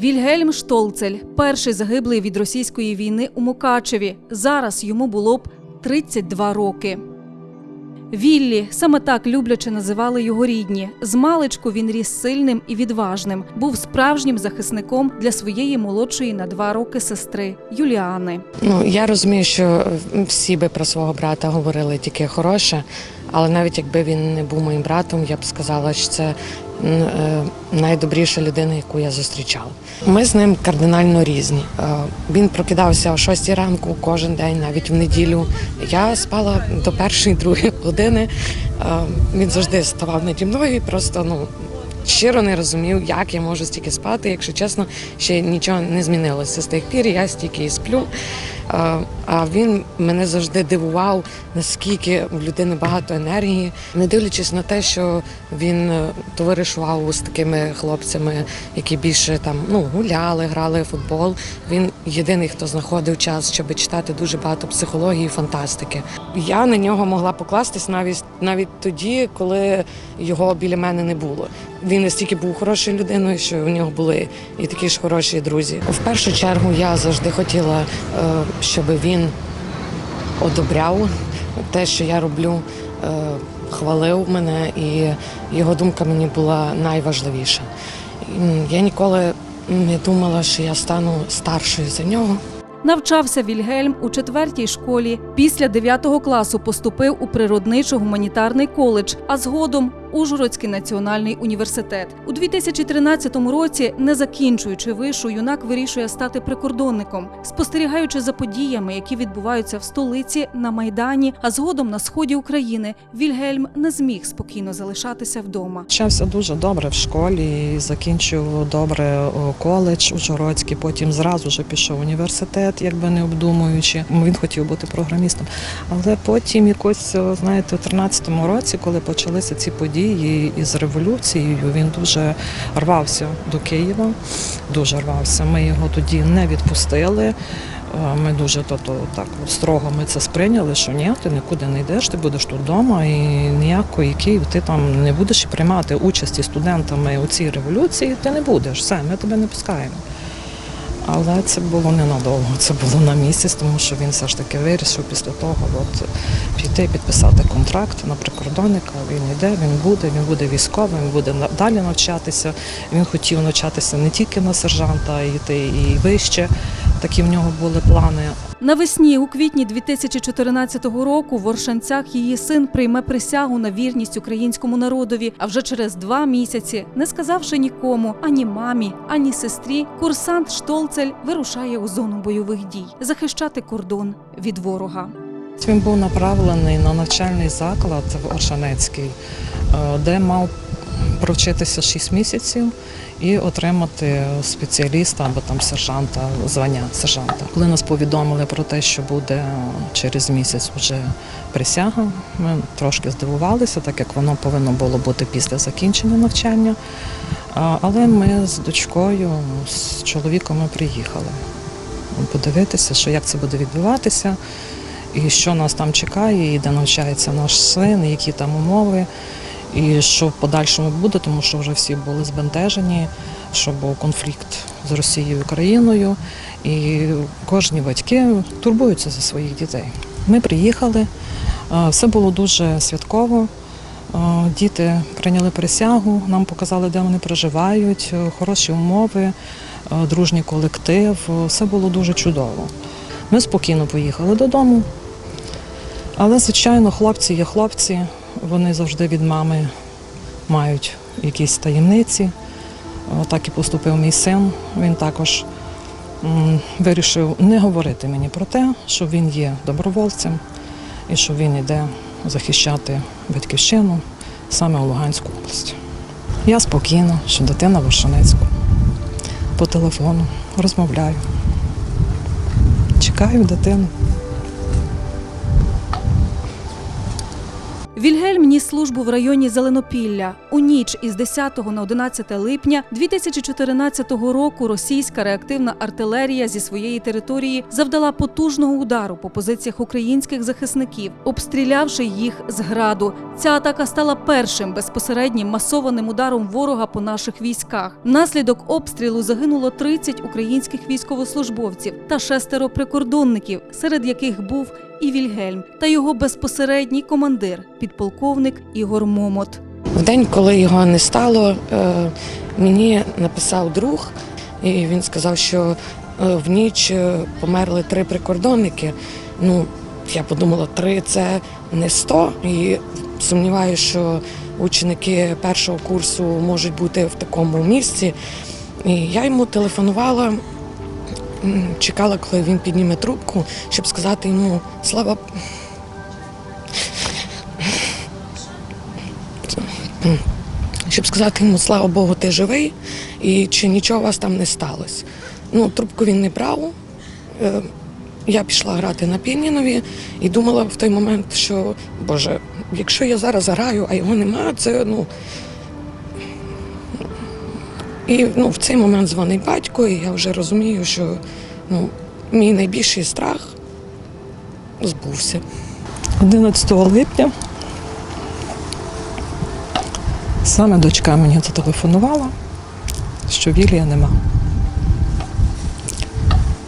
Вільгельм Штолцель, перший загиблий від російської війни у Мукачеві. Зараз йому було б 32 роки. Віллі саме так любляче називали його рідні. З маличку він ріс сильним і відважним, був справжнім захисником для своєї молодшої на два роки сестри Юліани. Ну я розумію, що всі би про свого брата говорили тільки хороше, але навіть якби він не був моїм братом, я б сказала, що це найдобріша людина, яку я зустрічала. Ми з ним кардинально різні. Е, Він прокидався о 6 ранку кожен день, навіть в неділю. Я спала до першої, другої години. Е, Він завжди ставав наді мною і просто ну. Щиро не розумів, як я можу стільки спати. Якщо чесно, ще нічого не змінилося з тих пір. Я стільки і сплю. А, він мене завжди дивував, наскільки в людини багато енергії, не дивлячись на те, що він е, товаришував з такими хлопцями, які більше там ну гуляли, грали в футбол. Він єдиний, хто знаходив час, щоб читати дуже багато психології, фантастики. Я на нього могла покластись навіть навіть тоді, коли його біля мене не було. Він настільки був хорошою людиною, що в нього були і такі ж хороші друзі. В першу чергу я завжди хотіла, е, щоб він одобряв те, що я роблю, е, хвалив мене, і його думка мені була найважливіша. Я ніколи не думала, що я стану старшою за нього. Навчався Вільгельм у четвертій школі. Після 9 класу поступив у природничо-гуманітарний коледж, а згодом Ужгородський національний університет. У 2013 році, не закінчуючи вишу, юнак вирішує стати прикордонником, спостерігаючи за подіями, які відбуваються в столиці на майдані, а згодом на сході України. Вільгельм не зміг спокійно залишатися вдома. Вчався дуже добре в школі, закінчив добре о, коледж Ужгородський, потім зразу ж пішов університет, якби не обдумуючи. Він хотів бути програмістом. Але потім якось, знаєте, у 13-му році, коли почалися ці події із революцією, він дуже рвався до Києва, дуже рвався. Ми його тоді не відпустили. Е, Ми дуже то, то, так строго ми це сприйняли, що ні, ти нікуди не йдеш, ти будеш тут вдома і ніякої Київ ти там не будеш приймати участі студентами у цій революції, ти не будеш. Все, ми тебе не пускаємо. Але це було ненадовго, це було на місяць, тому що він все ж таки вирішив після того от, піти підписати контракт на прикордонника. Він йде, він буде, він буде військовим, він буде далі навчатися. Він хотів навчатися не тільки на сержанта, а йти і вище. Такі в нього були плани. Навесні, у квітні 2014 року, в Оршанцях її син прийме присягу на вірність українському народові. А вже через два місяці, не сказавши нікому, ані мамі, ані сестрі, курсант Штолцель вирушає у зону бойових дій захищати кордон від ворога. Він був направлений на навчальний заклад в Оршанецький, е, де мав провчитися 6 місяців і отримати спеціаліста або там сержанта, звання сержанта. Коли нас повідомили про те, що буде через місяць вже присяга, ми трошки здивувалися, так як воно повинно було бути після закінчення навчання. Але ми з дочкою, з чоловіком приїхали подивитися, що як це буде відбуватися і що нас там чекає, і де навчається наш син, які там умови, і що в подальшому буде, тому що вже всі були збентежені, що був конфлікт з Росією і Україною, і кожні батьки турбуються за своїх дітей. Ми приїхали, е, все було дуже святково. Е, Діти прийняли присягу, нам показали, де вони проживають, е, хороші умови, дружній колектив. Все було дуже чудово. Ми спокійно поїхали додому. Але, звичайно, хлопці є хлопці, вони завжди від мами мають якісь таємниці. Так і поступив мій син. Він також вирішив не говорити мені про те, що він є добровольцем і що він йде захищати батьківщину саме у Луганську область. Я спокійна, що дитина в Ошанецьку. По телефону розмовляю. Чекаю дитину. Вільгельм ніс службу в районі Зеленопілля. У ніч із 10 на 11 липня 2014 року російська реактивна артилерія зі своєї території завдала потужного удару по позиціях українських захисників, обстрілявши їх з граду. Ця атака стала першим безпосереднім масованим ударом ворога по наших військах. Внаслідок обстрілу загинуло 30 українських військовослужбовців та шестеро прикордонників, серед яких був і Вільгельм та його безпосередній командир, підполковник Ігор Момот. В день, коли його не стало, е, мені написав друг, і він сказав, що е, в ніч е, померли три прикордонники. Ну, я подумала, три це не сто. І сумніваюся, що ученики першого курсу можуть бути в такому місці. І я йому телефонувала, чекала, коли він підніме трубку, щоб сказати йому слава. щоб сказати йому, слава Богу, ти живий і чи нічого у вас там не сталося. Ну, трубку він не брав. Е, Я пішла грати на піанінові і думала в той момент, що Боже, якщо я зараз граю, а його немає, це ну. І ну, в цей момент дзвонить батько, і я вже розумію, що ну, мій найбільший страх збувся. 11 липня саме дочка мені зателефонувала, що Вілія нема.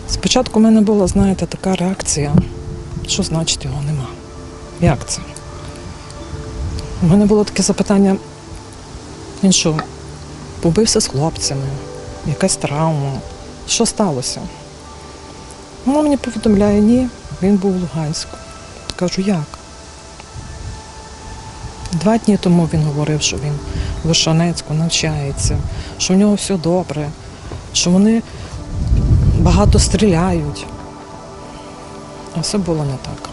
Спочатку в мене була, знаєте, така реакція, що значить його нема. Як це? У мене було таке запитання, він що, побився з хлопцями, якась травма, що сталося? Вона мені повідомляє, ні, він був в Луганську. Кажу, як? Два дні тому він говорив, що він в Вишанецьку навчається, що в нього все добре, що вони багато стріляють. А все було не так.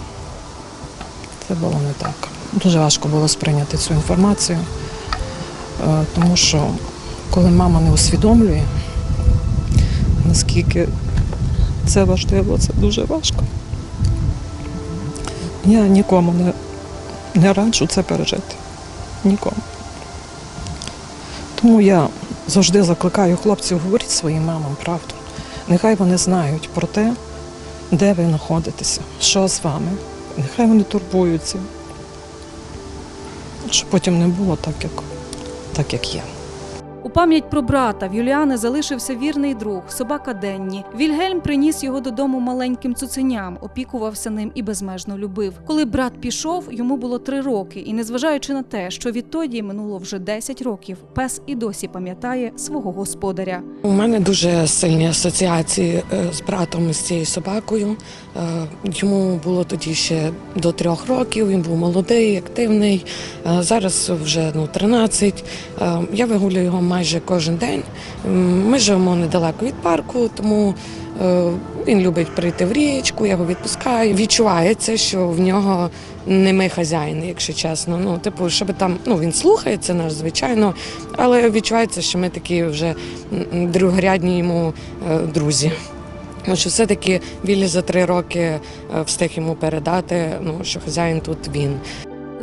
Це було не так. Дуже важко було сприйняти цю інформацію, е, тому що коли мама не усвідомлює, наскільки це важливо, це дуже важко. Я нікому не, не раджу це пережити. Нікому. Тому я завжди закликаю хлопців говорити своїм мамам правду. Нехай вони знають про те, де ви знаходитеся, що з вами. Нехай вони турбуються. Щоб потім не було так, як, так, як є. У пам'ять про брата в Юліани залишився вірний друг, собака Денні. Вільгельм приніс його додому маленьким цуценям, опікувався ним і безмежно любив. Коли брат пішов, йому було три роки, і незважаючи на те, що відтоді минуло вже 10 років, пес і досі пам'ятає свого господаря. У мене дуже сильні асоціації е, з братом з цією собакою. Е, Йому було тоді ще до трьох років. Він був молодий, активний. Е, Зараз вже ну 13. Е, Я вигулюю його майже кожен день. Ми живемо недалеко від парку, тому е, він любить прийти в річку, я його відпускаю. Відчувається, що в нього не ми хазяїни, якщо чесно. Ну, типу, щоб там, ну він слухається нас, звичайно, але відчувається, що ми такі вже другорядні йому е, друзі. Тому що все-таки Віллі за три роки е, встиг йому передати, ну, що хазяїн тут він.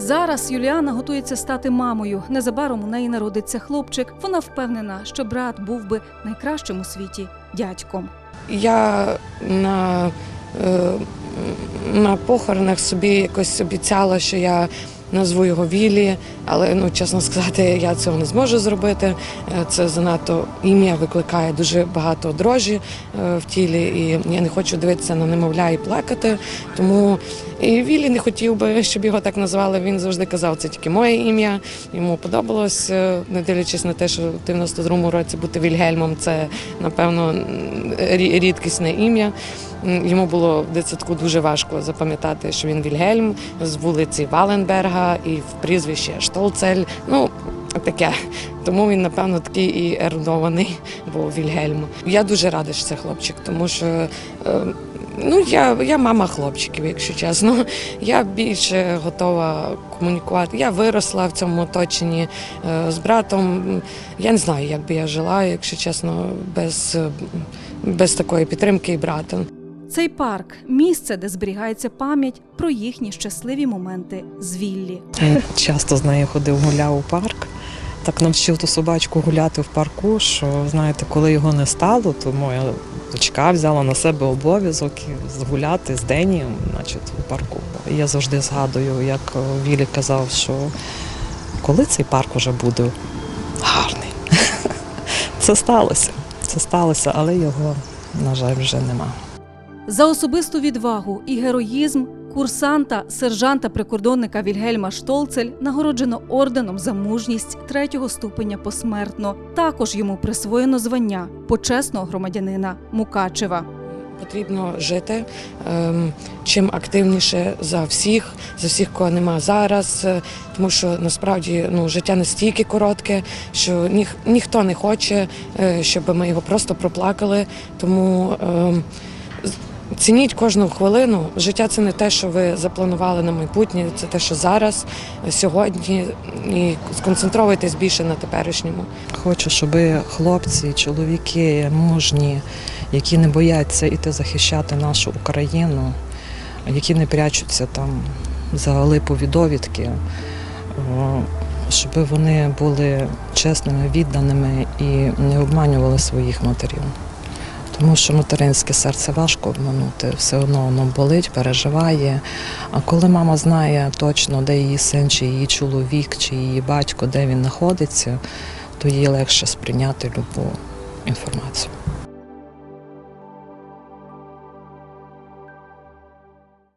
Зараз Юліана готується стати мамою. Незабаром у неї народиться хлопчик. Вона впевнена, що брат був би найкращим у світі дядьком. Я на, е, на похоронах собі якось обіцяла, що я назву його Віллі, але ну, чесно сказати, я цього не зможу зробити. Е, Це занадто ім'я викликає дуже багато дрожі е, в тілі, і я не хочу дивитися на немовля і плакати. Тому і Віллі не хотів би, щоб його так назвали. Він завжди казав, це тільки моє ім'я. Йому подобалось, е, не дивлячись на те, що в 92-му році бути Вільгельмом це напевно рідкісне ім'я. Йому було в дитсадку дуже важко запам'ятати, що він Вільгельм з вулиці Валенберга і в прізвище Штолцель. Ну таке. Тому він, напевно, такий і ерудований був Вільгельм. Я дуже рада, що це хлопчик, тому що. е, Ну, я, я мама хлопчиків, якщо чесно. Я більше готова комунікувати. Я виросла в цьому оточенні е, з братом. Я не знаю, як би я жила, якщо чесно, без, е, без такої підтримки і брата. Цей парк місце, де зберігається пам'ять про їхні щасливі моменти з Віллі. Часто з нею ходив, гуляв у парк. так навчив ту собачку гуляти в парку, що знаєте, коли його не стало, то моя дочка взяла на себе обов'язок згуляти з Денієм, значить, у парку. Я завжди згадую, як е, Вілі казав, що коли цей парк уже буде гарний. Це сталося. Це сталося, але його, на жаль, вже нема. За особисту відвагу і героїзм курсанта, сержанта прикордонника Вільгельма Штолцель нагороджено орденом за мужність третього ступеня посмертно. Також йому присвоєно звання почесного громадянина Мукачева. Потрібно жити ем, чим активніше за всіх, за всіх, кого нема зараз. е, Тому що насправді ну, життя настільки коротке, що ніх, ніхто не хоче, е, щоб ми його просто проплакали. Тому ем, цініть кожну хвилину. Життя це не те, що ви запланували на майбутнє, це те, що зараз, сьогодні, і сконцентруйтесь більше на теперішньому. Хочу, щоб хлопці, чоловіки мужні, які не бояться іти захищати нашу Україну, які не прячуться там за липові довідки, щоб вони були чесними, відданими і не обманювали своїх матерів. Тому що материнське серце важко обманути, все одно воно болить, переживає. А коли мама знає точно, де її син, чи її чоловік, чи її батько, де він знаходиться, то їй легше сприйняти любу інформацію.